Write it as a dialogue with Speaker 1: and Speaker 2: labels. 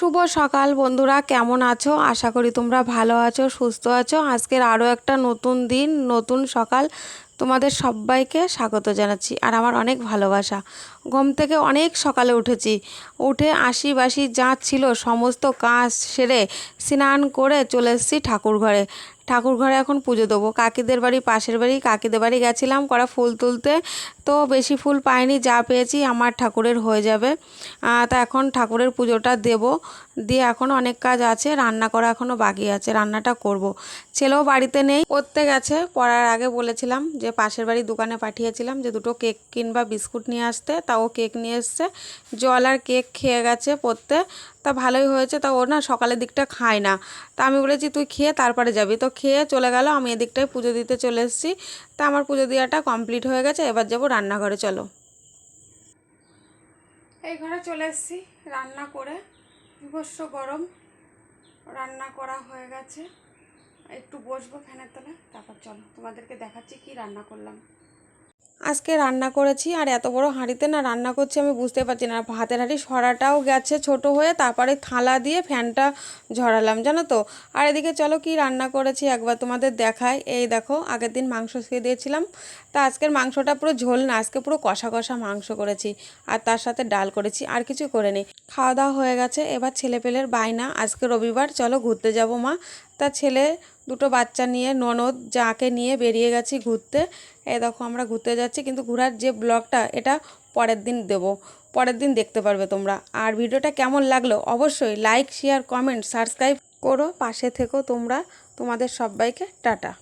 Speaker 1: শুভ সকাল বন্ধুরা, কেমন আছো? আশা করি তোমরা ভালো আছো, সুস্থ আছো। আজকের আরও একটা নতুন দিন, নতুন সকাল। তোমাদের সবাইকে স্বাগত জানাচ্ছি আর আমার অনেক ভালোবাসা। ঘুম থেকে অনেক সকালে উঠেছি। উঠে আশি বাসি যা ছিল সমস্ত কাজ সেরে স্নান করে চলে এসেছি ঠাকুর ঘরে। ঠাকুর ঘরে এখন পুজো দেবো। কাকিদের বাড়ি, পাশের বাড়ি, কাকিদের বাড়ি গেছিলাম করা ফুল তুলতে। তো বেশি ফুল পাইনি, যা পেয়েছি আমার ঠাকুরের হয়ে যাবে। তা এখন ঠাকুরের পুজোটা দেব। দিয়ে এখনও অনেক কাজ আছে, রান্না করা এখনও বাকি আছে, রান্নাটা করব। ছেলেও বাড়িতে নেই, পড়তে গেছে। পড়ার আগে বলেছিলাম যে পাশের বাড়ির দোকানে পাঠিয়েছিলাম যে দুটো কেক কিংবা বিস্কুট নিয়ে আসতে। তা ও কেক নিয়ে এসছে। জল আর কেক খেয়ে গেছে পড়তে। তা ভালোই হয়েছে, তা ও না সকালের দিকটা খায় না। তা আমি বলেছি, তুই খেয়ে তারপরে যাবি। তো খেয়ে চলে গেল, আমি এদিকটায় পুজো দিতে চলে এসেছি। তা আমার পুজো দেওয়াটা কমপ্লিট হয়ে গেছে, এবার যাব রান্নাঘরে, চলো। এই ঘরে চলে এসেছি, রান্না করে। বিভস্ম গরম। রান্না করা হয়ে গেছে। একটু বসবো ফ্যানের তলায়, তারপর চলো তোমাদেরকে দেখাচ্ছি কি রান্না করলাম। আজকে রান্না করেছি আর এত বড় হাঁড়িতে না রান্না করছি আমি বুঝতে পারছি না। ভাতের হাঁড়ি সরাটাও গেছে ছোট হয়ে, তারপরে থালা দিয়ে ফ্যানটা ঝরালাম, জানো তো? আর এদিকে চলো কি রান্না করেছি একবার তোমাদের দেখায় এই দেখো, আগের দিন মাংস শুয়ে দিয়েছিলাম। তা আজকের মাংসটা পুরো ঝোল না, আজকে পুরো কষা কষা মাংস করেছি। আর তার সাথে ডাল করেছি, আর কিছু করে নেই খাওয়া দাওয়া হয়ে গেছে, এবার ছেলেপেলের বায়না। আজকে রবিবার, চলো ঘুরতে যাব মা। তা ছেলে, দুটো বাচ্চা নিয়ে, ননদ যাকে নিয়ে বেরিয়ে গেছি ঘুরতে। এ দেখো আমরা ঘুরতে যাচ্ছি, কিন্তু ঘোরার যে ব্লগটা, এটা পরের দিন দেব। পরের দিন দেখতে পারবে তোমরা। আর ভিডিওটা কেমন লাগল অবশ্যই লাইক শেয়ার কমেন্ট সাবস্ক্রাইব করো। পাশে থেকো তোমরা। তোমাদের সবাইকে টাটা।